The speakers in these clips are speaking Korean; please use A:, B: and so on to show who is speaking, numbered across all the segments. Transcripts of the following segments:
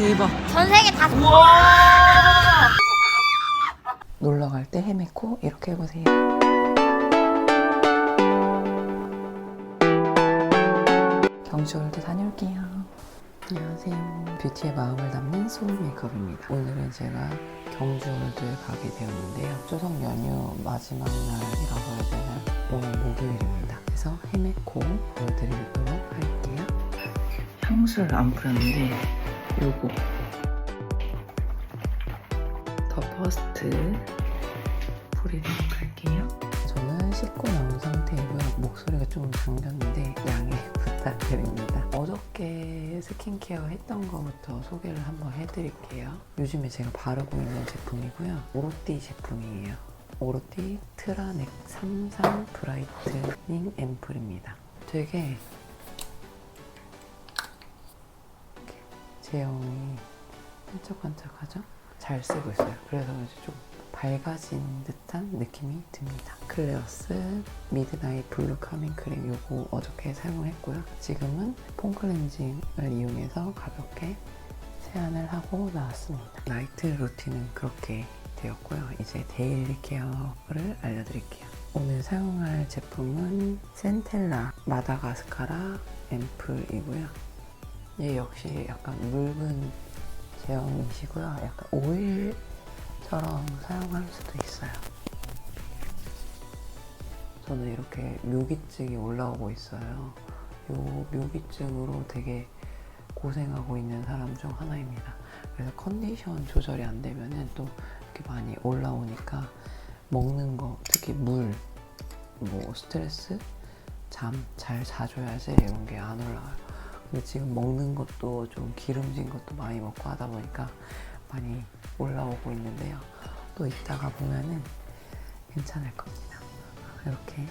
A: 대박.
B: 전 세계 다
A: 우와!
C: 놀러 갈 때 헤메코 이렇게 해보세요. 경주월드 다녀올게요. 안녕하세요. 뷰티의 마음을 담는 소울 메이크업입니다. 오늘은 제가 경주월드에 가게 되었는데요. 추석 연휴 마지막 날이라고 해야 되나? 오늘 목요일입니다. 그래서 헤메코 보여드리도록 할게요. 향수를 안 뿌렸는데 요거 더 퍼스트 뿌리도록 할게요. 저는 씻고 나온 상태이고요. 목소리가 좀 잠겼는데 양해 부탁드립니다. 어저께 스킨케어 했던 거부터 소개를 한번 해드릴게요. 요즘에 제가 바르고 있는 제품이고요. 오로띠 제품이에요. 오로띠 트라넥 33 브라이트닝 앰플입니다. 되게 제형이 반짝반짝하죠? 잘 쓰고 있어요. 그래서 이제 좀 밝아진 듯한 느낌이 듭니다. 클레어스 미드나잇 블루 카밍 크림 요거 어저께 사용했고요. 지금은 폼 클렌징을 이용해서 가볍게 세안을 하고 나왔습니다. 나이트 루틴은 그렇게 되었고요. 이제 데일리 케어를 알려드릴게요. 오늘 사용할 제품은 센텔라 마다가스카라 앰플이고요. 얘 역시 약간 묽은 제형이시고요. 약간 오일처럼 사용할 수도 있어요. 저는 이렇게 묘기증이 올라오고 있어요. 요 묘기증으로 되게 고생하고 있는 사람 중 하나입니다. 그래서 컨디션 조절이 안 되면은 또 이렇게 많이 올라오니까 먹는 거, 특히 물, 뭐 스트레스, 잠 잘 자줘야지 이런 게 안 올라와요. 근데 지금 먹는 것도 좀 기름진 것도 많이 먹고 하다 보니까 많이 올라오고 있는데요. 또 이따가 보면은 괜찮을 겁니다. 이렇게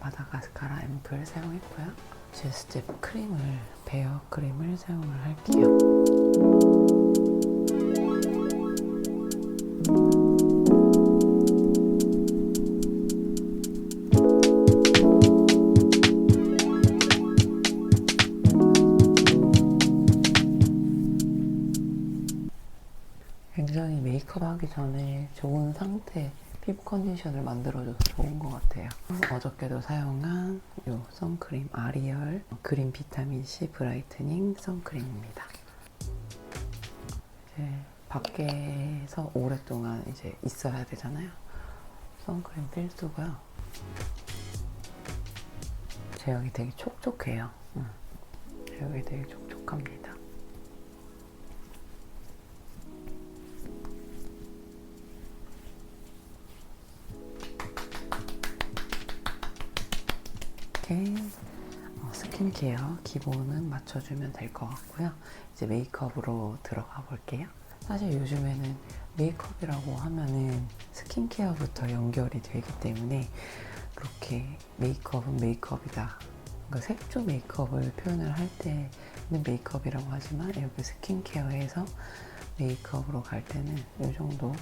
C: 마다가스카라 앰플 사용했고요. 제스텝 크림을 베어 크림을 사용을 할게요. 상태 피부 컨디션을 만들어줘서 좋은 것 같아요. 어저께도 사용한 이 선크림 아리얼 그린 비타민 C 브라이트닝 선크림입니다. 이제 밖에서 오랫동안 이제 있어야 되잖아요. 선크림 필수고요. 제형이 되게 촉촉해요. 음. 제형이 되게 촉촉합니다. 이렇게 어, 스킨케어 기본은 맞춰주면 될 것 같고요. 이제 메이크업으로 들어가 볼게요. 사실 요즘에는 메이크업이라고 하면은 스킨케어부터 연결이 되기 때문에 그렇게 메이크업은 메이크업이다. 그러니까 색조 메이크업을 표현을 할 때는 메이크업이라고 하지만 이렇게 스킨케어에서 메이크업으로 갈 때는 이 정도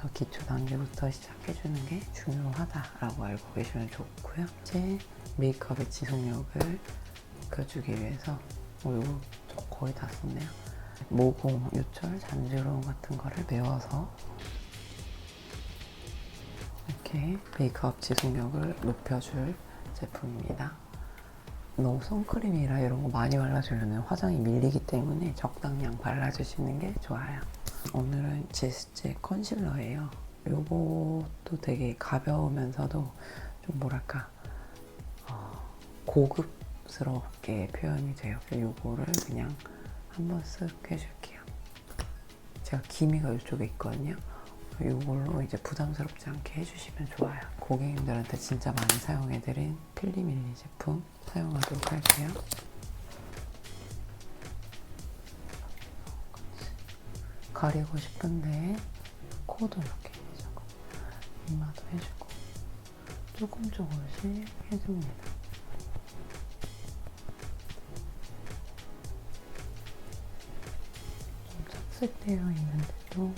C: 더 기초 단계부터 시작해주는 게 중요하다라고 알고 계시면 좋고요. 이제 메이크업의 지속력을 높여주기 위해서 뭐 이거 저 거의 다 썼네요. 모공, 요철, 잔주름 같은 거를 메워서 이렇게 메이크업 지속력을 높여줄 제품입니다. 너무 선크림이라 이런 거 많이 발라주면 화장이 밀리기 때문에 적당량 발라주시는 게 좋아요. 오늘은 제스제 컨실러예요. 요것도 되게 가벼우면서도 좀 뭐랄까 어, 고급스럽게 표현이 돼요. 요거를 그냥 한번 쓱 해줄게요. 제가 기미가 이쪽에 있거든요. 이걸로 이제 부담스럽지 않게 해주시면 좋아요. 고객님들한테 진짜 많이 사용해드린 필리밀리 제품 사용하도록 할게요. 가리고 싶은데 코도 이렇게 해주고 이마도 해주고 조금 조금씩 해줍니다. 좀 착색되어 있는데도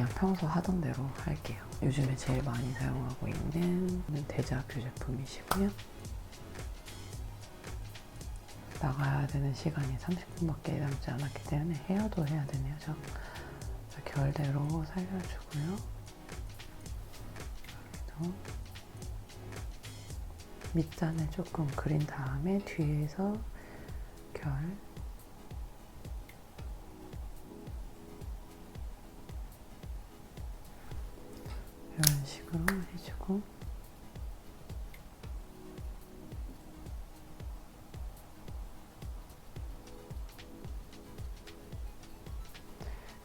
C: 그냥 평소 하던 대로 할게요. 요즘에 제일 많이 사용하고 있는 데자뷰 제품이시고요. 나가야 되는 시간이 30분밖에 남지 않았기 때문에 헤어도 해야 되네요. 저 자, 결대로 살려주고요. 여기도 밑단을 조금 그린 다음에 뒤에서 결 이런 식으로 해주고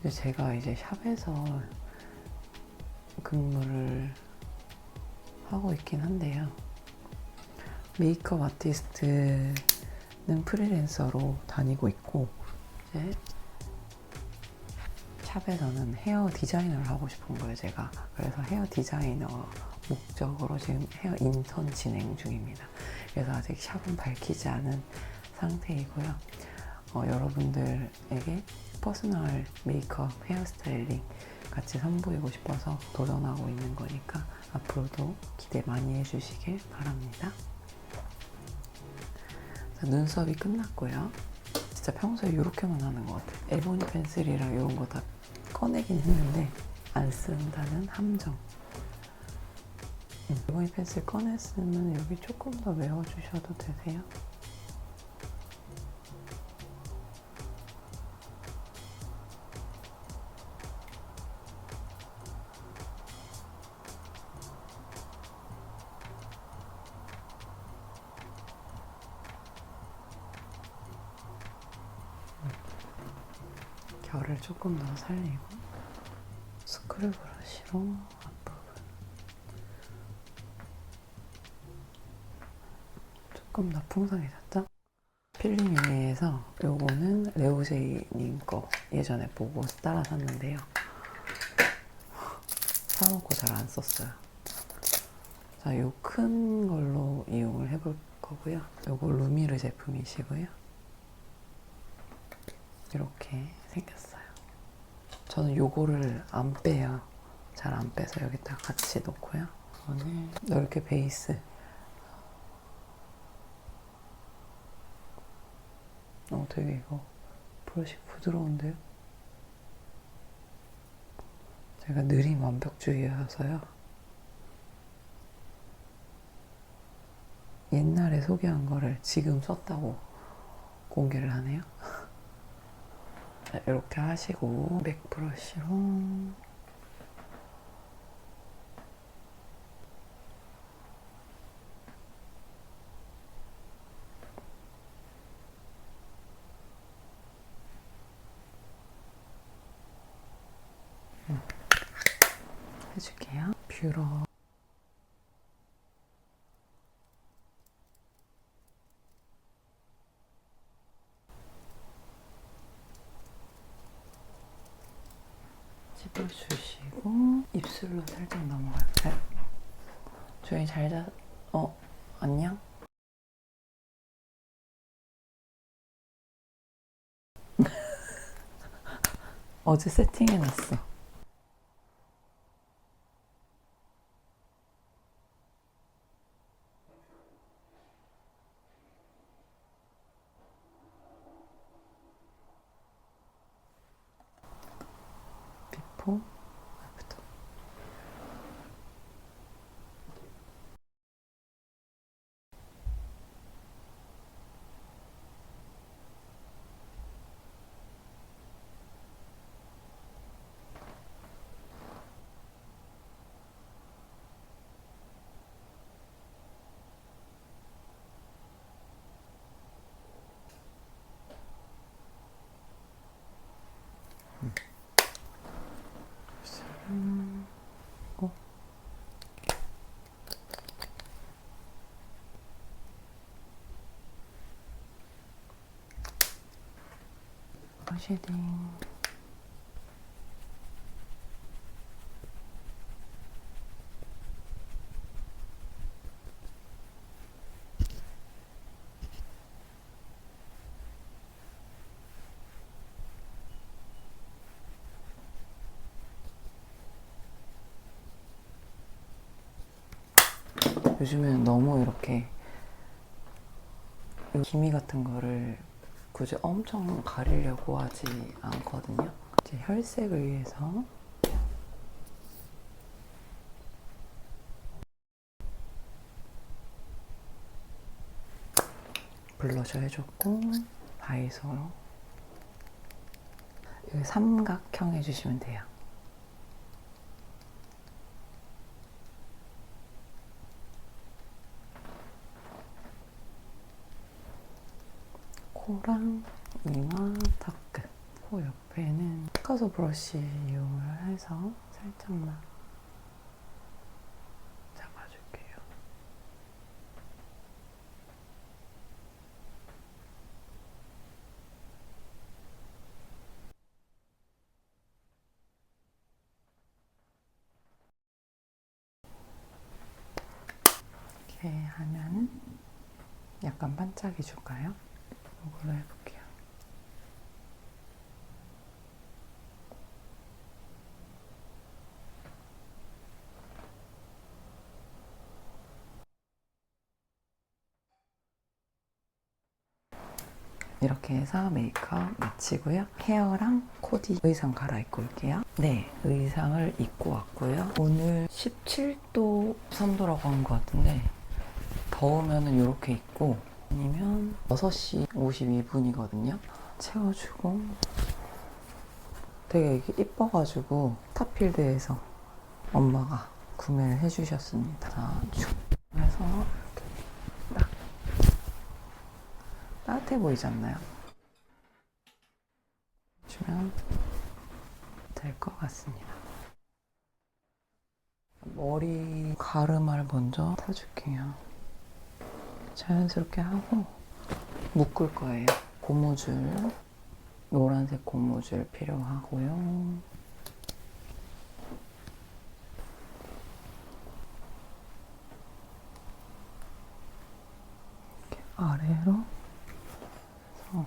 C: 제가 이제 샵에서 근무를 하고 있긴 한데요. 메이크업 아티스트는 프리랜서로 다니고 있고 이제 샵에서는 헤어 디자이너를 하고 싶은 거예요, 제가. 그래서 헤어 디자이너 목적으로 지금 헤어 인턴 진행 중입니다. 그래서 아직 샵은 밝히지 않은 상태이고요. 어, 여러분들에게 퍼스널 메이크업, 헤어스타일링 같이 선보이고 싶어서 도전하고 있는 거니까 앞으로도 기대 많이 해주시길 바랍니다. 자, 눈썹이 끝났고요. 진짜 평소에 이렇게만 하는 것 같아요. 에보니 펜슬이랑 이런 거 다 꺼내긴 했는데 안 쓴다는 함정. 음, 에보니 펜슬 꺼냈으면 여기 조금 더 메워주셔도 되세요. 결을 조금 더 살리고 스크류 브러쉬로 앞부분 조금 더 풍성해졌죠? 필링 유니에서 요거는 레오제이님 거 예전에 보고 따라 샀는데요. 사놓고 잘 안 썼어요. 자, 요 큰 걸로 이용을 해볼 거고요. 요거 루미르 제품이시고요 이렇게 생겼어요. 저는 요거를 안 빼요. 잘 안 빼서 여기다 같이 놓고요. 오늘 넓게 베이스. 어, 되게 이거 브러쉬 부드러운데요? 제가 느림 완벽주의여서요. 옛날에 소개한 거를 지금 썼다고 공개를 하네요. 자, 이렇게 하시고 맥 브러쉬로 음. 해줄게요. 뷰러 찝어주시고 입술로 살짝 넘어가요. 잘. 조용히 잘 자. 어 안녕. 어제 세팅해놨어. 비포 쉐딩 요즘에는 너무 이렇게 기미 같은 거를 굳이 엄청 가리려고 하지 않거든요. 이제 혈색을 위해서 블러셔 해줬고 바이서로 삼각형 해주시면 돼요. 코랑 이마 턱끝 코 옆에는 피카소 브러쉬 이용을 해서 살짝만 잡아줄게요. 이렇게 하면은 약간 반짝이 줄까요? 이걸로 해볼게요. 이렇게 해서 메이크업 마치고요. 헤어랑 코디 의상 갈아입고 올게요. 네, 의상을 입고 왔고요. 오늘 17도 3도라고 한 것 같은데 더우면 은 이렇게 입고 아니면 6시 52분이거든요. 채워주고 되게 이게 이뻐가지고 스타필드에서 엄마가 구매를 해주셨습니다. 자, 쭉 해서 딱 따뜻해 보이지 않나요? 주면 될 것 같습니다. 머리 가르마를 먼저 타줄게요. 자연스럽게 하고 묶을 거예요. 고무줄, 노란색 고무줄 필요하고요. 이렇게 아래로 해서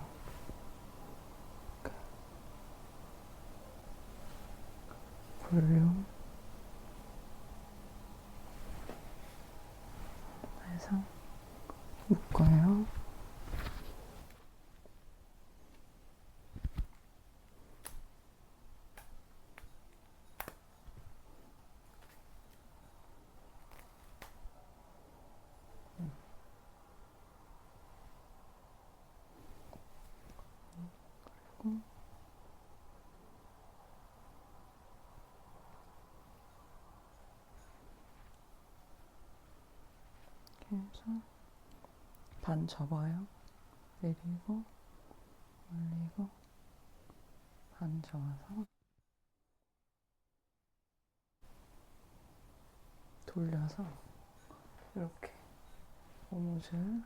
C: 이렇게 볼륨 해서 묶어요. 해서 반 접어요. 내리고 올리고 반 접어서 돌려서 이렇게 고무줄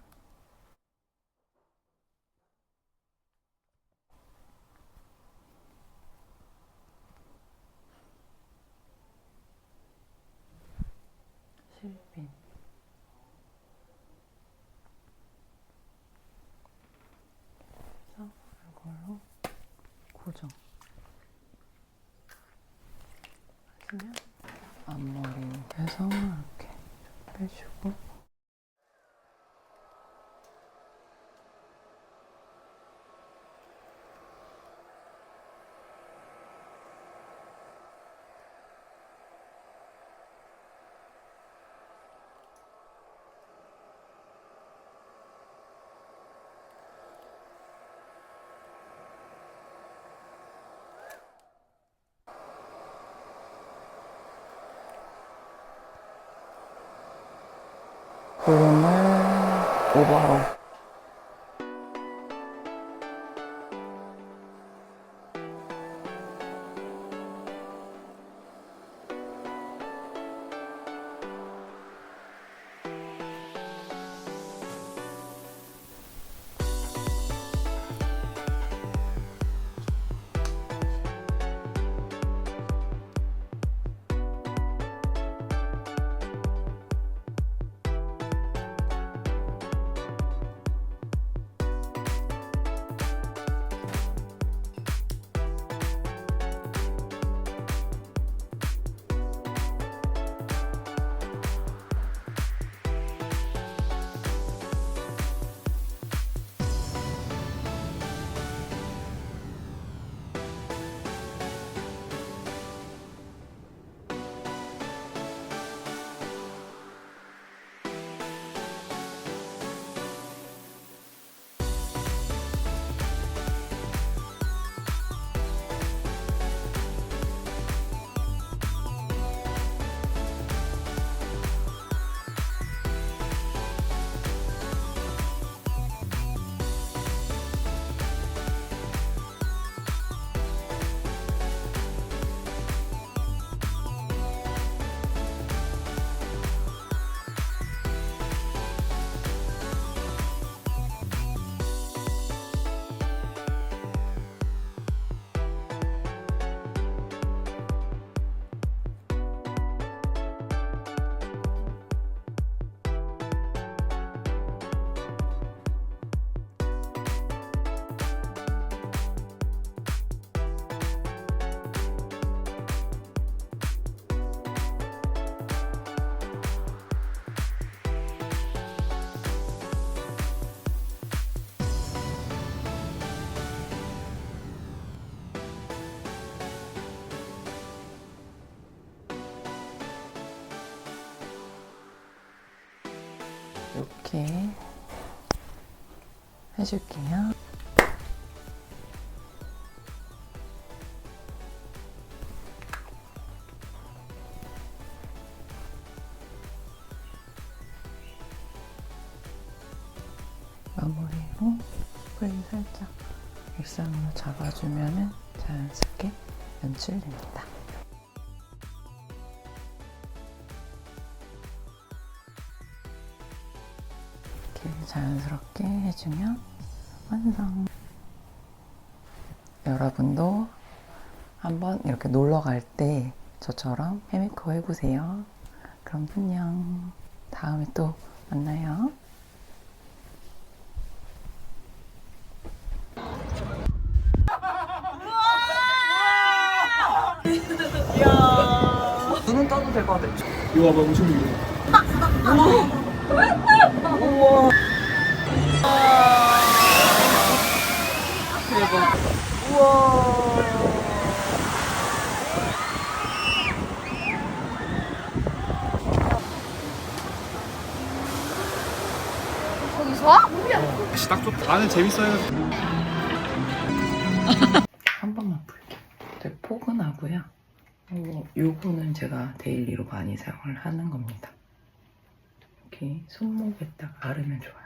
C: 실핀 그래서 이걸로 고정 하시면 앞머리 해서 이렇게 빼주고 볼륨 이렇게 해줄게요. 마무리로 프레임 살짝 일상으로 잡아주면 자연스럽게 연출됩니다. 이렇게 자연스럽게 해주면 완성. 여러분도 한번 이렇게 놀러 갈 때 저처럼 헤메이크업 해보세요. 그럼 안녕. 다음에 또 만나요.
A: 눈은 떠도 될 것 같아.
B: 이거 봐봐 엄청 이거 다시 딱 좋다 나는 재밌어요
C: 한 번만 볼게요. 되게 포근하고요. 그리고 요거는 제가 데일리로 많이 사용을 하는 겁니다. 이렇게 손목에다가 바르면 좋아요.